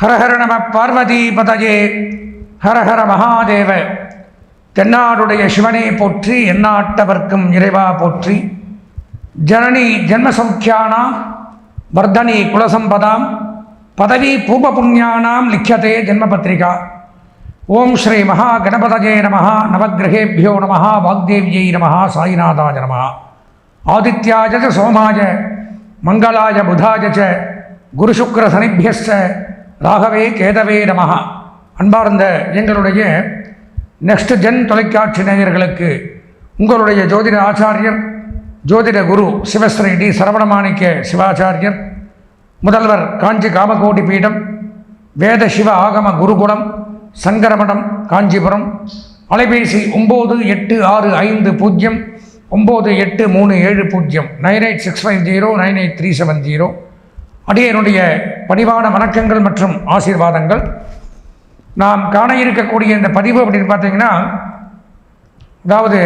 ஹரஹர நம பார்வதி பதஜே. ஹரஹர மகாதேவ. தென்னாடுடைய சிவனே போற்றி எந்நாட்டவர்க்கும் இறைவா போற்றி. ஜனனி ஜென்மசௌக்கியானாம் வர்தனி குலசம்பதாம் பதவி பூப புண்ணியானாம் லிக்கியதே ஜென்மபத்ரிகா ஓம் ஸ்ரீ மகா கணபதஜே நம நவகிரகேபியோ நம வாக்தேவியை நம சாயிநாதாய நம ஆதித்யாஜ சோமாஜ சோமாய மங்களாய புதாய ச ராகவே கேதவே நமகா அன்பார்ந்த எங்களுடைய நெக்ஸ்ட் ஜென் தொலைக்காட்சி நேயர்களுக்கு உங்களுடைய ஜோதிட ஆச்சாரியர் ஜோதிட குரு சிவஸ்ரீ டி சரவணமாணிக்க சிவாச்சாரியர் முதல்வர் காஞ்சி காமகோடி பீடம் வேத சிவ ஆகம குருகுலம் சங்கரமடம் காஞ்சிபுரம் அலைபேசி ஒம்பது எட்டு ஆறு ஐந்து பூஜ்ஜியம் ஒம்பது எட்டு மூணு ஏழு பூஜ்ஜியம் nine eight six five zero nine eight three seven zero. அடியனுடைய பணிவான வணக்கங்கள் மற்றும் ஆசீர்வாதங்கள். நாம் காண இருக்கக்கூடிய இந்த பதிவு அப்படின்னு பார்த்தீங்கன்னா அதாவது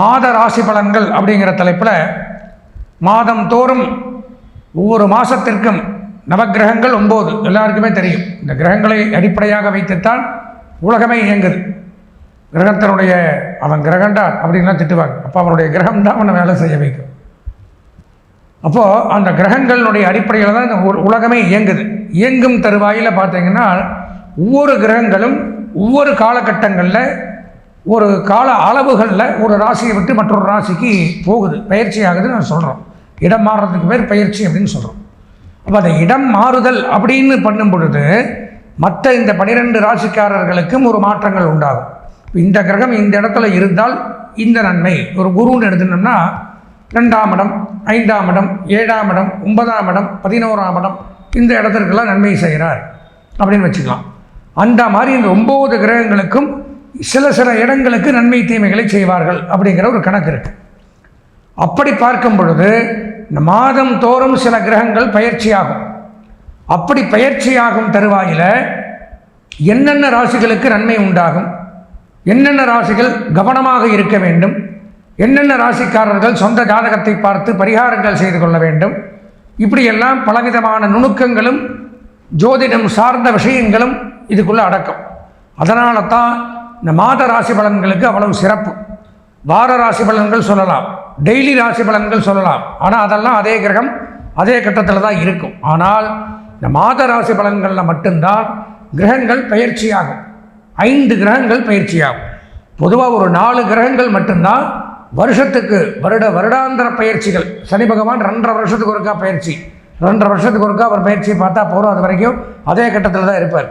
மாத ராசி பலன்கள் அப்படிங்கிற தலைப்பில் மாதம் தோறும் ஒவ்வொரு மாதத்திற்கும் நவக்கிரகங்கள் ஒம்பது எல்லாருக்குமே தெரியும். இந்த கிரகங்களை அடிப்படையாக வைத்துத்தான் உலகமே இயங்குது. கிரகத்தினுடைய அவன் கிரகண்டா அப்படின்லாம் திட்டுவாங்க. அப்போ அவனுடைய கிரகம் தான் அவனை வேலை செய்ய வைக்கும். அப்போது அந்த கிரகங்களுடைய அடிப்படையில் தான் இந்த உலகமே இயங்குது. இயங்கும் தருவாயில் பார்த்தீங்கன்னா ஒவ்வொரு கிரகங்களும் ஒவ்வொரு காலகட்டங்களில் ஒரு கால அளவுகளில் ஒரு ராசியை விட்டு மற்றொரு ராசிக்கு போகுது. பயிற்சி ஆகுதுன்னு நான் சொல்கிறோம் இடம் மாறுறதுக்கு பேர் பயிற்சி அப்படின்னு சொல்கிறோம் அப்போ அந்த இடம் மாறுதல் அப்படின்னு பண்ணும் பொழுது மற்ற இந்த பனிரெண்டு ராசிக்காரர்களுக்கும் ஒரு மாற்றங்கள் உண்டாகும். இந்த கிரகம் இந்த இடத்துல இருந்தால் இந்த நன்மை. ஒரு குருன்னு எடுத்துனோம்னா ரெண்டாம் இடம் ஐந்தாம் இடம் ஏழாம் இடம் ஒன்பதாம் இடம் பதினோராம் இடம். இந்த இடத்திற்கெல்லாம் நன்மை செய்கிறார் அப்படின்னு வச்சுக்கலாம். அந்த மாதிரி இந்த ஒம்பது கிரகங்களுக்கும் சில சில இடங்களுக்கு நன்மை தீமைகளை செய்வார்கள் அப்படிங்கிற ஒரு கணக்கு இருக்குது அப்படி பார்க்கும் பொழுது இந்த மாதம் தோறும் சில கிரகங்கள் பயிற்சியாகும். அப்படி பயிற்சியாகும் தருவாயில் என்னென்ன ராசிகளுக்கு நன்மை உண்டாகும்? என்னென்ன ராசிகள் கவனமாக இருக்க வேண்டும்? என்னென்ன ராசிக்காரர்கள் சொந்த ஜாதகத்தை பார்த்து பரிகாரங்கள் செய்து கொள்ள வேண்டும்? இப்படியெல்லாம் பலவிதமான நுணுக்கங்களும் ஜோதிடம் சார்ந்த விஷயங்களும் இதுக்குள்ளே அடக்கம். அதனால தான் இந்த மாத ராசி பலன்களுக்கு அவ்வளவு சிறப்பு. வார ராசி பலன்கள் சொல்லலாம் டெய்லி ராசி பலன்கள் சொல்லலாம். ஆனால் அதெல்லாம் அதே கிரகம் அதே கட்டத்தில் தான் இருக்கும். ஆனால் இந்த மாத ராசி பலன்களில் மட்டும்தான் கிரகங்கள் பயிற்சியாகும். ஐந்து கிரகங்கள் பயிற்சியாகும். பொதுவாக ஒரு நாலு கிரகங்கள் மட்டும்தான் வருஷத்துக்கு வருட வருடாந்திர பயிற்சிகள். சனி பகவான் ரெண்டரை வருஷத்துக்கு ஒருக்கா பயிற்சி. ரெண்டரை வருஷத்துக்கு ஒருக்கா அவர் பயிற்சியை பார்த்தா போகிறோம் அது வரைக்கும் அதே கட்டத்தில் தான் இருப்பார்.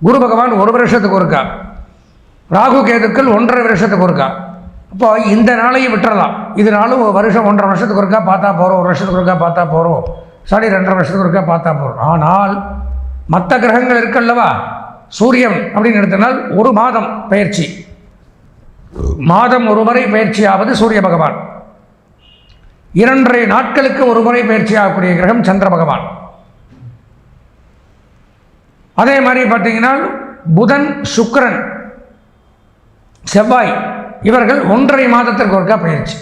குரு பகவான் ஒரு வருஷத்துக்கு ஒருக்கா. ராகு கேதுக்கள் ஒன்றரை வருஷத்துக்கு ஒருக்கா. அப்போ இந்த நாளையும் விட்டுறலாம். இதனாலும் வருஷம் ஒன்றரை வருஷத்துக்கு ஒருக்கா பார்த்தா போகிறோம் ஒரு வருஷத்துக்கு ஒருக்கா பார்த்தா போகிறோம் சனி ரெண்டரை வருஷத்துக்கு ஒருக்கா பார்த்தா போகிறோம் ஆனால் மற்ற கிரகங்கள் இருக்கல்லவா சூரியன் அப்படின்னு எடுத்தனால் ஒரு மாதம் பயிற்சி. மாதம் ஒரு முறை பயிற்சியாவது சூரிய பகவான். இரண்டரை நாட்களுக்கு ஒரு முறை பயிற்சியாகக்கூடிய கிரகம் சந்திர பகவான். அதே மாதிரி பார்த்தீங்கன்னா புதன் சுக்கரன் செவ்வாய் இவர்கள் ஒன்றரை மாதத்திற்கு ஒருக்கா பயிற்சி.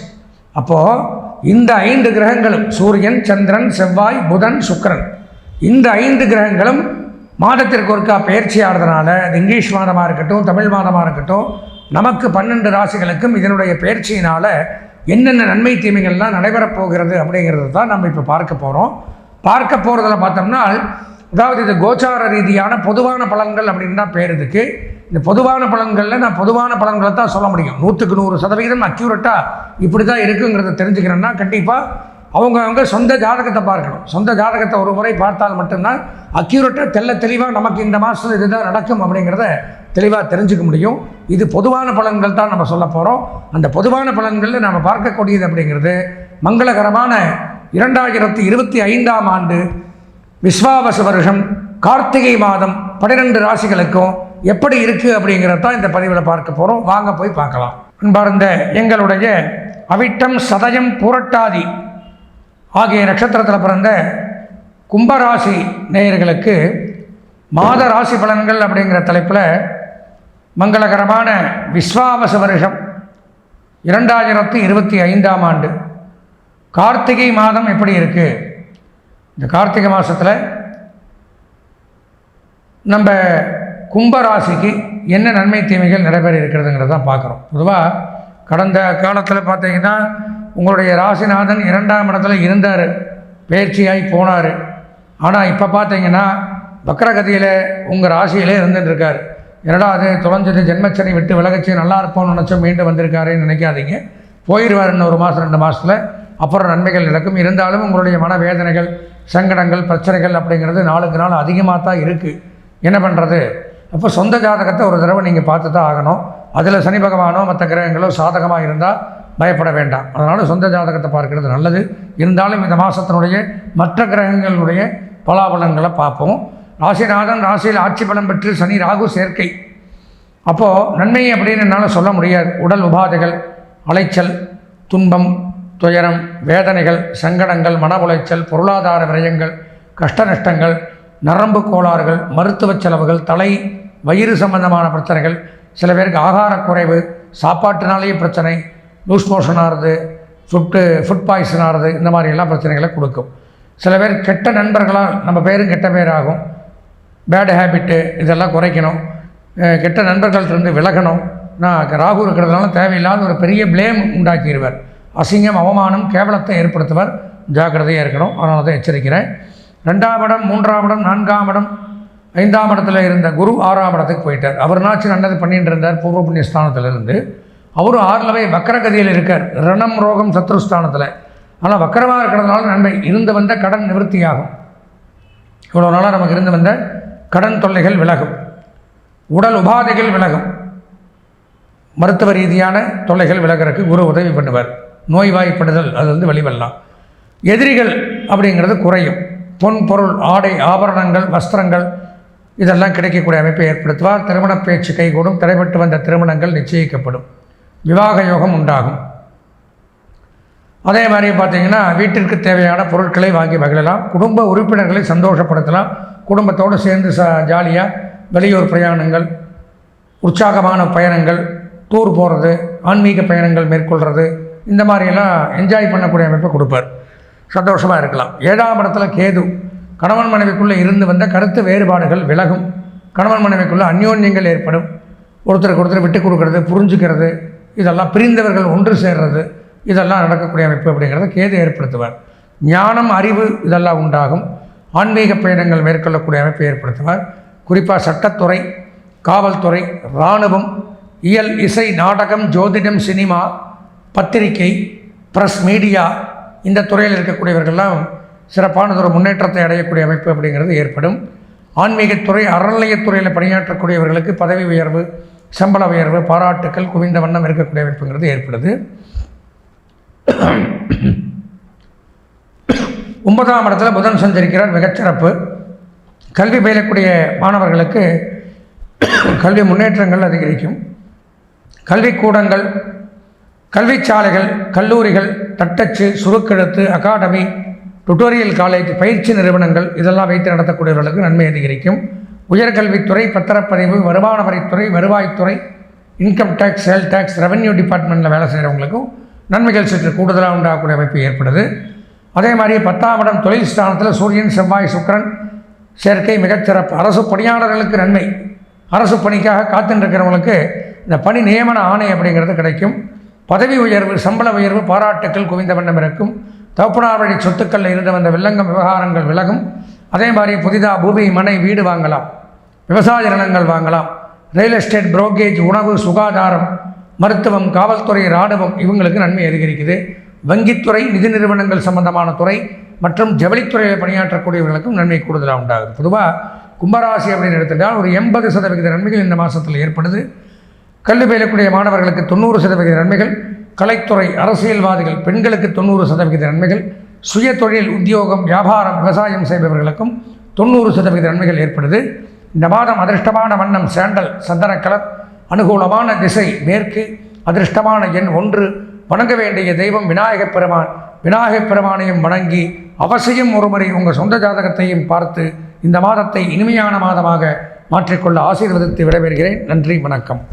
அப்போது இந்த ஐந்து கிரகங்களும் சூரியன் சந்திரன் செவ்வாய் புதன் சுக்கிரன் இந்த ஐந்து கிரகங்களும் மாதத்திற்கு ஒருக்கா பயிற்சி ஆகிறதுனால அது இங்கிலீஷ் மாதமாக இருக்கட்டும் தமிழ் மாதமாக இருக்கட்டும் நமக்கு பன்னெண்டு ராசிகளுக்கும் இதனுடைய பயிற்சியினால் என்னென்ன நன்மை தீமைகள்லாம் நடைபெறப் போகிறது அப்படிங்கிறது தான் நம்ம இப்போ பார்க்க போகிறோம் பார்க்க போகிறதுல பார்த்தோம்னா அதாவது இது கோச்சார ரீதியான பொதுவான பலன்கள் அப்படின்னு தான் பேர் இதுக்கு. இந்த பொதுவான பலன்களில் நான் பொதுவான பலன்களை தான் சொல்ல முடியும். நூற்றுக்கு நூறு சதவீதம் அக்யூரட்டாக இப்படி தான் இருக்குங்கிறத தெரிஞ்சுக்கிறேன்னா கண்டிப்பாக அவங்க அவங்க சொந்த ஜாதகத்தை பார்க்கணும். சொந்த ஜாதகத்தை ஒரு முறை பார்த்தால் மட்டும்தான் அக்யூரட்டாக தெள்ள தெளிவாக நமக்கு இந்த மாதத்தில் இதுதான் நடக்கும் அப்படிங்கிறத தெளிவாக தெரிஞ்சுக்க முடியும். இது பொதுவான பலன்கள் தான் நம்ம சொல்ல போகிறோம் அந்த பொதுவான பலன்களில் நம்ம பார்க்கக்கூடியது அப்படிங்கிறது மங்களகரமான இரண்டாயிரத்தி இருபத்தி ஐந்தாம் ஆண்டு விஸ்வாவச வருஷம் கார்த்திகை மாதம் பன்னிரெண்டு ராசிகளுக்கும் எப்படி இருக்குது அப்படிங்கிறத தான் இந்த பதிவில் பார்க்க போகிறோம் வாங்க போய் பார்க்கலாம். அன்பார்ந்த எங்களுடைய அவிட்டம் சதயம் புரட்டாதி ஆகிய நட்சத்திரத்தில் பிறந்த கும்பராசி நேயர்களுக்கு மாத ராசி பலன்கள் அப்படிங்கிற தலைப்பில் மங்களகரமான விஸ்வாவச வருஷம். இரண்டாயிரத்து இருபத்தி ஐந்தாம் ஆண்டு. கார்த்திகை மாதம் எப்படி இருக்குது இந்த கார்த்திகை மாதத்தில் நம்ம கும்பராசிக்கு என்ன நன்மை தீமைகள் நடைபெற இருக்கிறதுங்கிறத தான் பார்க்குறோம். பொதுவாக கடந்த காலத்தில் பார்த்தீங்கன்னா உங்களுடைய ராசிநாதன் இரண்டாம் இடத்துல இருந்தார். பயிற்சியாகி போனார். ஆனால் இப்போ பார்த்தீங்கன்னா வக்கரகதியில் உங்கள் ராசியிலே இருந்துட்டுருக்கார் இருக்கார். என்னடா அது தொலைஞ்சது ஜென்மச்சனை விட்டு விலகச்சு நல்லா இருப்போம்னு நினச்சோம் மீண்டும் வந்திருக்காருன்னு நினைக்காதீங்க. போயிடுவார் இன்னும் ஒரு மாதம் ரெண்டு மாதத்தில் அப்புறம் நன்மைகள் நடக்கும். இருந்தாலும் உங்களுடைய மனவேதனைகள் சங்கடங்கள் பிரச்சனைகள் அப்படிங்கிறது நாளுக்கு நாள் அதிகமாக தான் இருக்குது என்ன பண்ணுறது அப்போ சொந்த ஜாதகத்தை ஒரு தடவை நீங்கள் பார்த்து தான் ஆகணும். அதில் சனி பகவானோ மற்ற கிரகங்களோ சாதகமாக இருந்தால் பயப்பட வேண்டாம். அதனால் சொந்த ஜாதகத்தை பார்க்கிறது நல்லது. இருந்தாலும் இந்த மாதத்தினுடைய மற்ற கிரகங்களுடைய பலாபலங்களை பார்ப்போம். ராசிநாதன் ராசியில் ஆட்சி பலம் பெற்று சனி ராகு சேர்க்கை. அப்போது நன்மை அப்படின்னு என்னால் சொல்ல முடியாது. உடல் உபாதைகள் அலைச்சல் துன்பம் துயரம் வேதனைகள் சங்கடங்கள் மன உளைச்சல் பொருளாதார விரயங்கள் கஷ்ட நஷ்டங்கள் நரம்பு கோளாறுகள் மருத்துவ செலவுகள் தலை வயிறு சம்பந்தமான பிரச்சனைகள் சில பேருக்கு ஆகார குறைவு சாப்பாட்டுனாலேயே பிரச்சனை லூஸ் மோஷன் ஆகிறது ஃபுட்டு ஃபுட் பாய்சன் ஆகிறது இந்த மாதிரி எல்லாம் பிரச்சனைகளை கொடுக்கும். சில பேர் கெட்ட நண்பர்களால் நம்ம பேரும் கெட்ட பேர் ஆகும் பேட் ஹேபிட்டு இதெல்லாம் குறைக்கணும். கெட்ட நண்பர்கள்ட்டிருந்து விலகணும். நான் ராகு இருக்கிறதுனால தேவையில்லாத ஒரு பெரிய ப்ளேம் உண்டாக்கிடுவார் அசிங்கம் அவமானம் கேவலத்தை ஏற்படுத்துவார். ஜாக்கிரதையாக இருக்கணும். அதனால தான் எச்சரிக்கிறேன். ரெண்டாம் இடம் மூன்றாம் இடம் நான்காம் இடம். ஐந்தாம் இடத்துல இருந்த குரு ஆறாம் இடத்துக்கு போயிட்டார். அவர் நாச்சு நல்லது பண்ணிட்டு இருந்தார். பூர்வ புண்ணிய ஸ்தானத்திலிருந்து. அவரும் ஆறில் போய் வக்கரகதியில் இருக்கார். ரணம் ரோகம் சத்ருஸ்தானத்தில் ஆனால் வக்கரமாக இருக்கிறதுனால நன்மை. இருந்து வந்த கடன் நிவர்த்தியாகும். இவ்வளோ நாளாக நமக்கு இருந்து வந்த கடன் தொல்லைகள் விலகும். உடல் உபாதைகள் விலகும். மருத்துவ ரீதியான தொல்லைகள் விலகிறதுக்கு குரு உதவி பண்ணுவார். நோய்வாய்ப்படுதல் அது வந்து வெளிவரலாம். எதிரிகள் அப்படிங்கிறது குறையும். பொன் பொருள் ஆடை ஆபரணங்கள் வஸ்திரங்கள் இதெல்லாம் கிடைக்கக்கூடிய அமைப்பை ஏற்படுத்துவார். திருமண பேச்சு கைகூடும். தடைபட்டு வந்த திருமணங்கள் நிச்சயிக்கப்படும். விவாக யோகம் உண்டாகும். அதே மாதிரி பார்த்திங்கன்னா வீட்டிற்கு தேவையான பொருட்களை வாங்கி மகிழலாம். குடும்ப உறுப்பினர்களை சந்தோஷப்படுத்தலாம். குடும்பத்தோடு சேர்ந்து ச ஜாலியாக வெளியூர் பிரயாணங்கள் உற்சாகமான பயணங்கள் டூர் போகிறது ஆன்மீக பயணங்கள் மேற்கொள்கிறது இந்த மாதிரியெல்லாம் என்ஜாய் பண்ணக்கூடிய அமைப்பை கொடுப்பார். சந்தோஷமாக இருக்கலாம். ஏழாம் இடத்துல கேது. கணவன் மனைவிக்குள்ளே இருந்து வந்த கருத்து வேறுபாடுகள் விலகும். கணவன் மனைவிக்குள்ளே அந்யோன்யங்கள் ஏற்படும். ஒருத்தருக்கு ஒருத்தர் விட்டு கொடுக்கறது புரிஞ்சுக்கிறது இதெல்லாம் பிரிந்தவர்கள் ஒன்று சேர்றது. இதெல்லாம் நடக்கக்கூடிய அமைப்பு அப்படிங்கிறத கேது ஏற்படுத்துவார். ஞானம் அறிவு இதெல்லாம் உண்டாகும். ஆன்மீக பயணங்கள் மேற்கொள்ளக்கூடிய அமைப்பை ஏற்படுத்துவார். குறிப்பாக சட்டத்துறை காவல்துறை இராணுவம் இயல் இசை நாடகம் ஜோதிடம் சினிமா பத்திரிகை ப்ரெஸ் மீடியா இந்த துறையில் இருக்கக்கூடியவர்கள்லாம் சிறப்பானதொரு முன்னேற்றத்தை அடையக்கூடிய அமைப்பு அப்படிங்கிறது ஏற்படும். ஆன்மீகத்துறை அறநிலையத்துறையில் பணியாற்றக்கூடியவர்களுக்கு பதவி உயர்வு சம்பள உயர்வு பாராட்டுக்கள் குவிந்த வண்ணம் இருக்கக்கூடிய அமைப்புங்கிறது ஏற்படுது. ஒன்பதாம் இடத்துல புதன் சஞ்சரிக்கிறார் மிகச்சிறப்பு கல்வி பயிலக்கூடிய மாணவர்களுக்கு கல்வி முன்னேற்றங்கள் அதிகரிக்கும். கல்விக்கூடங்கள் கல்விச்சாலைகள் கல்லூரிகள் தட்டச்சு சுருக்கெழுத்து அகாடமி டுட்டோரியல் காலேஜ் பயிற்சி நிறுவனங்கள் இதெல்லாம் வைத்து நடத்தக்கூடியவர்களுக்கு நன்மை அதிகரிக்கும். உயர்கல்வித்துறை பத்திரப்பதிவு வருமான வரித்துறை வருவாய்த்துறை income tax sale tax revenue டிபார்ட்மெண்ட்டில் வேலை செய்கிறவங்களுக்கும் நன்மைகள் சற்று கூடுதலாக உண்டாகக்கூடிய அமைப்பு ஏற்படுது. அதே மாதிரி பத்தாம் இடம் தொழில் ஸ்தானத்தில் சூரியன் செவ்வாய் சுக்கிரன் சேர்க்கை மிகச்சிறப்பு அரசு பணியாளர்களுக்கு நன்மை. அரசு பணிக்காக காத்துருக்கிறவங்களுக்கு இந்த பணி நியமன ஆணை அப்படிங்கிறது கிடைக்கும். பதவி உயர்வு சம்பள உயர்வு பாராட்டுக்கள் குவிந்த வண்ணம் இருக்கும். தகப்பனார் வழி சொத்துக்களில் இருந்து வந்த வில்லங்கம் விவகாரங்கள் விலகும். அதே மாதிரி புதிதாக பூமி மனை வீடு வாங்கலாம். விவசாய நிலங்கள் வாங்கலாம். ரியல் எஸ்டேட் புரோக்கேஜ் உணவு சுகாதாரம் மருத்துவம் காவல்துறை இராணுவம் இவங்களுக்கு நன்மை அதிகரிக்குது. வங்கித்துறை நிதி நிறுவனங்கள் சம்பந்தமான துறை மற்றும் ஜவுளித்துறையில் பணியாற்றக்கூடியவர்களுக்கும் நன்மை கூடுதலாக உண்டாகுது. பொதுவாக கும்பராசி அப்படின்னு எடுத்துட்டால் ஒரு எண்பது சதவிகித நன்மைகள் இந்த மாதத்தில் ஏற்படுது. கல்வி பயிலக்கூடிய மாணவர்களுக்கு தொண்ணூறு சதவிகித நன்மைகள். கலைத்துறை அரசியல்வாதிகள் பெண்களுக்கு தொண்ணூறு சதவிகித நன்மைகள். சுய தொழில் உத்தியோகம் வியாபாரம் விவசாயம் செய்பவர்களுக்கும் தொண்ணூறு சதவிகித நன்மைகள் ஏற்படுது. இந்த மாதம் அதிர்ஷ்டமான வண்ணம் சாண்டல் சந்தன கலர் அனுகூலமான திசை மேற்கு அதிர்ஷ்டமான எண் ஒன்று. வணங்க வேண்டிய தெய்வம் விநாயகப் பெருமான். விநாயகப் பெருமானையும் வணங்கி அவசியம் ஒருமுறை உங்கள் சொந்த ஜாதகத்தையும் பார்த்து இந்த மாதத்தை இனிமையான மாதமாக மாற்றிக்கொள்ள ஆசீர்வதித்து விடைபெறுகிறேன். நன்றி வணக்கம்.